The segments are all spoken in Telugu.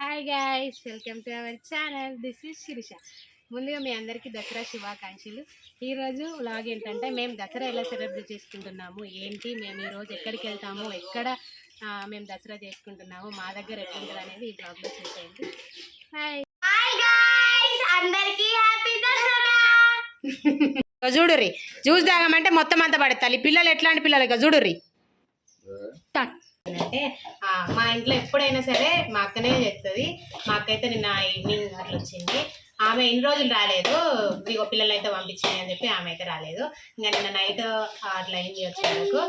Hi guys welcome to our channel this is Sirisha ముందుగా మీ అందరికీ దసరా శుభాకాంక్షలు. ఈరోజు వ్లాగ్ ఏంటంటే మేము దసరా ఎలా సెలబ్రేట్ చేసుకుంటున్నాము ఏంటి మేము ఈరోజు ఎక్కడికి వెళ్తాము ఎక్కడ మేము దసరా చేసుకుంటున్నాము మా దగ్గర ఎట్లుంటుంది అనేది ఈ బ్లాగ్లో చూసేయండి. హాయ్ హాయ్ గాయ్స్ అందరికీ హ్యాపీ దసరా. చూడుర్రి జ్యూస్ తాగమంటే మొత్తం అంతా పడతాలి పిల్లలు ఎట్లాంటి పిల్లలు ఇక చూడుర్రి. అంటే మా ఇంట్లో ఎప్పుడైనా సరే మా అక్కనే చేస్తుంది. మా అక్క అయితే నిన్న ఈవినింగ్ అట్లా వచ్చింది. ఆమె ఇన్ని రోజులు రాలేదు. ఇగో పిల్లలు అయితే పంపించింది అని చెప్పి ఆమె అయితే రాలేదు. ఇంకా నిన్న నైట్ అట్లా అయింది వరకు.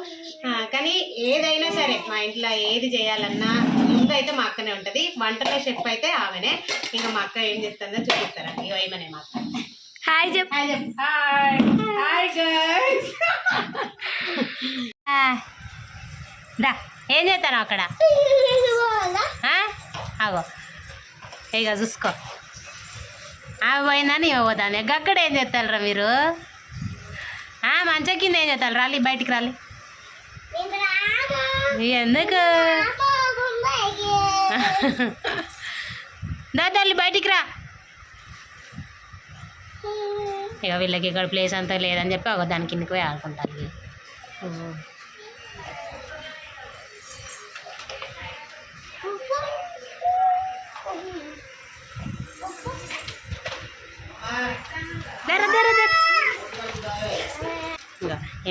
ఆ, కానీ ఏదైనా సరే మా ఇంట్లో ఏది చేయాలన్నా ముందు అయితే మా అక్కనే ఉంటుంది. వంటలో షెఫ్ అయితే ఆమెనే. ఇంకా మా అక్క ఏం చేస్తుందో చూపిస్తారండి. ఇగో ఏమనే మా అక్క. హాయ్ చెప్ హాయ్ చెప్పు. హాయ్. హాయ్ గర్ల్స్ దా. ఏం చేస్తాను అక్కడ? అగో. ఇక చూసుకో. అవి పోయిందని ఇవ్వ పోతాను. అక్కడ ఏం చేస్తారా మీరు? ఆ, మంచం కింద ఏం చేస్తారు రాలి బయటికి రాలి. ఎందుకు? దా తల్లి బయటికి రా. ఇక వీళ్ళకి ఇక్కడ ప్లేస్ అంతా లేదని చెప్పి ఒక దాని కిందకి పోయి ఆడుకుంటారు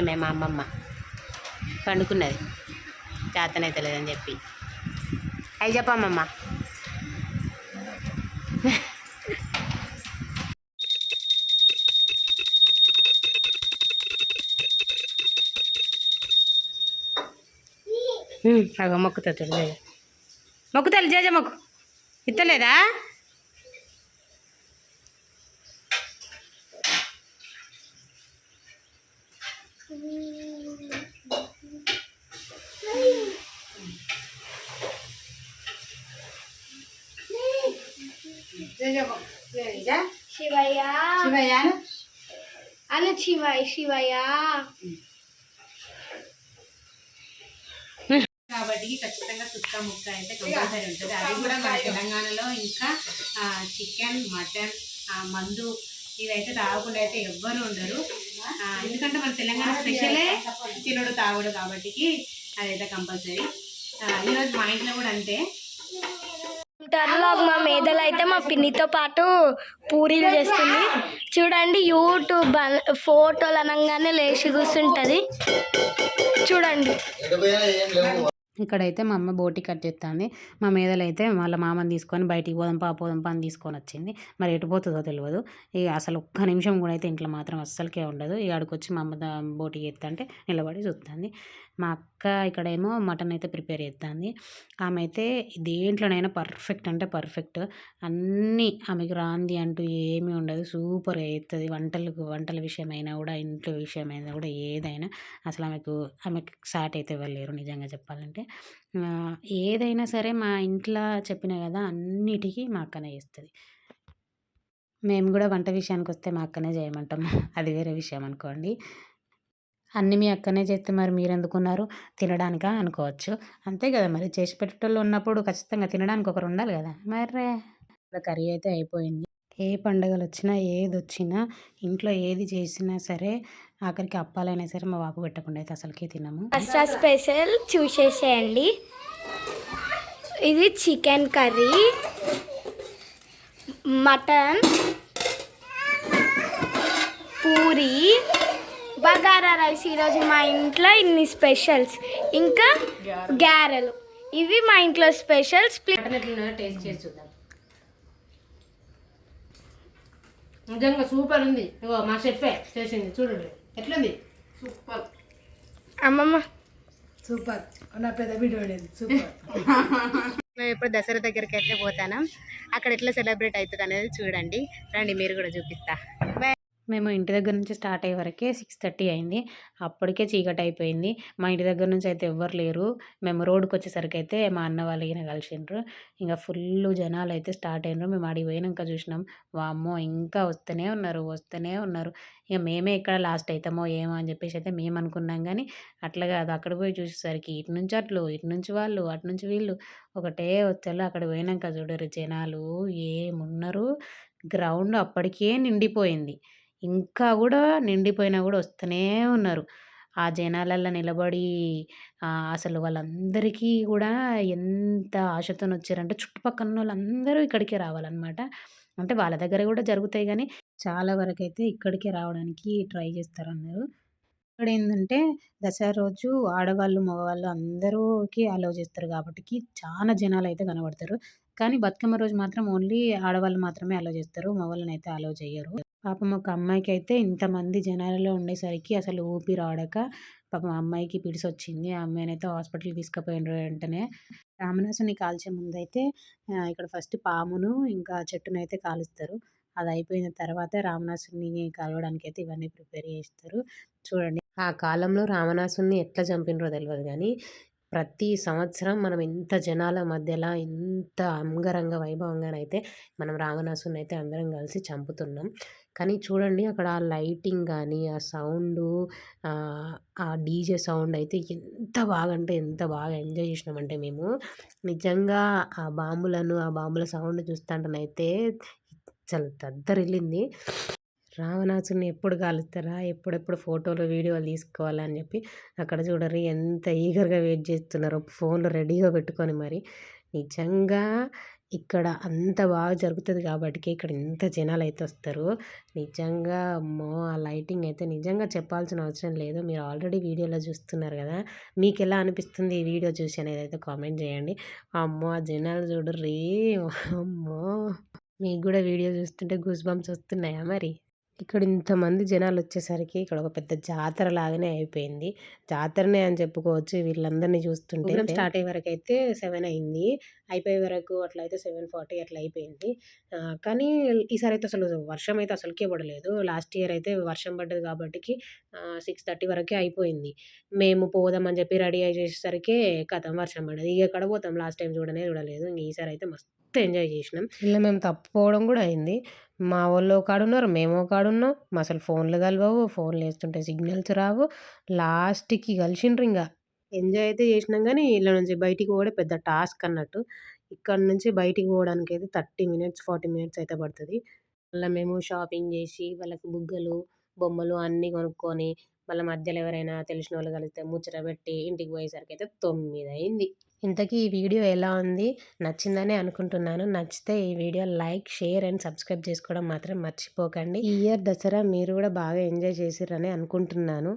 ఇంకా మా అమ్మమ్మ? పండుకున్నది. చేతనైతే లేదని చెప్పి. అవి చెప్పమ్మమ్మ అగో మొక్కుతా చూడు మొక్కుతా జేజ మొక్కు. ఇత్తలేదా? శివయ్య. అను? శివయ్య శివయ్య. కాబట్టి ఖచ్చితంగా సుక్క ముక్క అయితే కంపల్సరీ ఉంటుంది. అది కూడా మన తెలంగాణలో ఇంకా చికెన్ మటన్ మందు ఇవైతే తాగకుండా అయితే ఎవ్వరు ఉండరు. ఎందుకంటే మన తెలంగాణ స్పెషలే తినడు తాగుడు కాబట్టి అదైతే కంపల్సరీ. ఈరోజు మా ఇంట్లో కూడా అంతే. మా మేదలు అయితే మా పిన్నితో పాటు పూరీలు చేస్తుంది. చూడండి యూట్యూబ్ ఫోటోలు అనగానే లేచి కూర్చుంటుంది. చూడండి. ఇక్కడైతే మా అమ్మ బోటి కట్ చేస్తుంది మా మేదలైతే అయితే వాళ్ళ మామని తీసుకొని బయటికి పోదాం పా పోదాం అని తీసుకొని వచ్చింది. మరి ఎటు పోతుందో తెలియదు ఇక అసలు ఒక్క నిమిషం కూడా అయితే ఇంట్లో మాత్రం అస్సలకే ఉండదు. ఇక ఆడికి వచ్చి మా అమ్మ బోటి చేస్తుంటే నిలబడి చూస్తుంది మా అక్క ఇక్కడేమో మటన్ అయితే ప్రిపేర్ చేస్తుంది ఆమె అయితే దేంట్లోనైనా పర్ఫెక్ట్ అంటే పర్ఫెక్ట్. అన్నీ ఆమెకు రాంది అంటూ ఏమీ ఉండదు. సూపర్ అవుతుంది వంటలకు వంటల విషయమైనా కూడా ఇంట్లో విషయమైనా కూడా ఏదైనా అసలు ఆమెకు ఆమెకు సాట్ అయితే ఇవ్వలేరు నిజంగా చెప్పాలంటే. ఏదైనా సరే మా ఇంట్లో చెప్పిన కదా అన్నిటికీ మా అక్కనే చేస్తుంది. మేము కూడా వంట విషయానికి వస్తే మా అక్కనే చేయమంటాం. అది వేరే విషయం అనుకోండి. అన్ని మీ అక్కనే చేస్తే మరి మీరు ఎందుకున్నారు తినడానికా అనుకోవచ్చు. అంతే కదా మరి. చేసి పెట్టేటోళ్ళు ఉన్నప్పుడు ఖచ్చితంగా తినడానికి ఒకరు ఉండాలి కదా. మరి కర్రీ అయితే అయిపోయింది. ఏ పండుగలు వచ్చినా ఏది వచ్చినా ఇంట్లో ఏది చేసినా సరే ఆఖరికి అప్పాలైనా సరే మా బాబు పెట్టకుండా అయితే అసలుకే తినము. దసరా స్పెషల్ చూసేసేయండి. ఇది chicken curry mutton puri bagara rice. ఈరోజు మా ఇంట్లో ఇన్ని స్పెషల్స్ ఇంకా గారెలు. ఇవి మా ఇంట్లో స్పెషల్స్ మటన్ ఎట్లున్నదో టేస్ట్ చేసి చూద్దాం. నిజంగా సూపర్ ఉంది. ఇగో మా షెఫే చేసింది చూడండి ఎట్లుంది? సూపర్. అమ్మమ్మ. సూపర్. నా పెద్ద వీడియో సూపర్. మేము ఇప్పుడు దసరా దగ్గరికి అయితే పోతాను. అక్కడ ఎట్లా సెలబ్రేట్ అవుతుంది అనేది చూడండి. రండి మీరు కూడా చూపిస్తా. మేము ఇంటి దగ్గర నుంచి స్టార్ట్ అయ్యే వరకే సిక్స్ థర్టీ అయింది. అప్పటికే చీకటి అయిపోయింది. మా ఇంటి దగ్గర నుంచి అయితే ఎవ్వరు లేరు. మేము రోడ్డుకి వచ్చేసరికి అయితే మా అన్న వాళ్ళు ఈయన కలిసిండ్రు. ఇంకా ఫుల్ జనాలు అయితే స్టార్ట్ అయినారు. మేము అడిగి పోయినాక చూసినాం. వామ్మో ఇంకా వస్తూనే ఉన్నారు వస్తూనే ఉన్నారు. ఇక మేమే ఇక్కడ లాస్ట్ అవుతామో ఏమో అని చెప్పేసి అయితే మేము అనుకున్నాం. కానీ అట్లా కాదు. అక్కడ పోయి చూసేసరికి ఇటు నుంచి అట్లు ఇటు నుంచి వాళ్ళు అటు నుంచి వీళ్ళు. ఒకటే వచ్చారు అక్కడ పోయినాక చూడరు జనాలు ఏమున్నారు? గ్రౌండ్ అప్పటికే నిండిపోయింది. ఇంకా కూడా నిండిపోయినా కూడా వస్తూనే ఉన్నారు. ఆ జనాలల్లో నిలబడి అసలు వాళ్ళందరికీ కూడా ఎంత ఆశతో వచ్చారంటే చుట్టుపక్కల వాళ్ళందరూ ఇక్కడికే రావాలన్నమాట. అంటే వాళ్ళ దగ్గర కూడా జరుగుతాయి కానీ చాలా వరకు అయితే ఇక్కడికే రావడానికి ట్రై చేస్తారన్నారు. ఇక్కడ ఏంటంటే దసరా రోజు ఆడవాళ్ళు మగవాళ్ళు అందరూకి అలో చేస్తారు కాబట్టి చాలా జనాలు అయితే కనబడతారు. కానీ బతుకమ్మ రోజు మాత్రం ఓన్లీ ఆడవాళ్ళు మాత్రమే అలో చేస్తారు. మగవాళ్ళని అయితే అలో చేయరు పాపం ఒక అమ్మాయికి అయితే ఇంతమంది జనాలలో ఉండేసరికి అసలు ఊపిరి ఆడక పాపం అమ్మాయికి పిడిసి వచ్చింది. ఆ అమ్మాయిని అయితే హాస్పిటల్కి తీసుకుపోయినారు వెంటనే. రామనాసుని కాల్చే ముందైతే అయితే ఇక్కడ ఫస్ట్ పామును ఇంకా చెట్టును అయితే కాలుస్తారు. అది అయిపోయిన తర్వాత రామనాసుని కలవడానికి అయితే ఇవన్నీ ప్రిపేర్ చేస్తారు. చూడండి. ఆ కాలంలో రామనాసుని ఎట్లా చంపినరో తెలియదు కానీ ప్రతి సంవత్సరం మనం ఇంత జనాల మధ్యలో ఎంత అంగరంగ వైభవంగానైతే మనం రావణాసుని అయితే అందరం కలిసి చంపుతున్నాం. కానీ చూడండి అక్కడ ఆ లైటింగ్ కానీ ఆ సౌండు ఆ డీజే సౌండ్ అయితే ఎంత బాగా అంటే ఎంత బాగా ఎంజాయ్ చేసినామంటే మేము. నిజంగా ఆ బాంబులను ఆ బాంబుల సౌండ్ చూస్తుంటేనైతే చాలా దద్దరిల్లింది రావణాసుని ఎప్పుడు కాలుస్తారా ఎప్పుడెప్పుడు ఫోటోలు వీడియోలు తీసుకోవాలా అని చెప్పి అక్కడ చూడరు. ఎంత ఈగర్గా వెయిట్ చేస్తున్నారో ఫోన్లు రెడీగా పెట్టుకొని మరి. నిజంగా ఇక్కడ అంత బాగా జరుగుతుంది కాబట్టి ఇక్కడ ఇంత జనాలు అయితే వస్తారు. నిజంగా అమ్మో ఆ లైటింగ్ అయితే నిజంగా చెప్పాల్సిన అవసరం లేదు. మీరు ఆల్రెడీ వీడియోలో చూస్తున్నారు కదా. మీకు ఎలా అనిపిస్తుంది ఈ వీడియో చూసి అనేది అయితే కామెంట్ చేయండి. అమ్మో ఆ జనాలు చూడర్రీ అమ్మో. మీకు కూడా వీడియో చూస్తుంటే గూస్ బంప్స్ వస్తున్నాయా మరి? ఇక్కడ ఇంతమంది జనాలు వచ్చేసరికి ఇక్కడ ఒక పెద్ద జాతర లాగానే అయిపోయింది. జాతరనే అని చెప్పుకోవచ్చు. వీళ్ళందరినీ చూస్తుంటే స్టార్ట్ అయ్యే వరకు అయితే సెవెన్ అయింది. అయిపోయే వరకు అట్లా అయితే సెవెన్ ఫార్టీ అట్లా అయిపోయింది. కానీ ఈసారి అయితే అసలు వర్షం అయితే అసలుకే పడలేదు. లాస్ట్ ఇయర్ అయితే వర్షం పడ్డది కాబట్టి సిక్స్ థర్టీ వరకే అయిపోయింది. మేము పోదామని చెప్పి రెడీ అయ్యేసరికి కథం వర్షం పడ్డది. ఇక ఎక్కడ పోతాం? లాస్ట్ టైం చూడనే చూడలేదు. ఇంక ఈసారి అయితే మస్తు ఎంజాయ్ చేసినాం. ఇలా మేము తప్పుకోవడం కూడా అయింది. మా వాళ్ళు కాడున్నారు మేము కాడున్నాం మా అసలు ఫోన్లు కలవవు ఫోన్లు వేస్తుంటే సిగ్నల్స్ రావు. లాస్ట్కి కలిసిండ్రు ఇంకా ఎంజాయ్ అయితే చేసినాం కానీ ఇలా నుంచి బయటికి పోవడం పెద్ద టాస్క్ అన్నట్టు. ఇక్కడ నుంచి బయటికి పోవడానికి అయితే థర్టీ మినిట్స్ ఫార్టీ మినిట్స్ అయితే పడుతుంది. మళ్ళీ మేము షాపింగ్ చేసి వాళ్ళకి బుగ్గలు బొమ్మలు అన్నీ కొనుక్కొని మళ్ళీ మధ్యలో ఎవరైనా తెలిసిన వాళ్ళు కలిస్తే ముచ్చట పెట్టి ఇంటికి పోయేసరికి అయితే తొమ్మిది అయింది. ఇంతకీ ఈ వీడియో ఎలా ఉంది? నచ్చిందని అనుకుంటున్నాను. నచ్చితే ఈ video like share and subscribe చేసుకోవడం మాత్రం మర్చిపోకండి. ఈ ఇయర్ దసరా మీరు కూడా బాగా ఎంజాయ్ చేసిరని అనుకుంటున్నాను.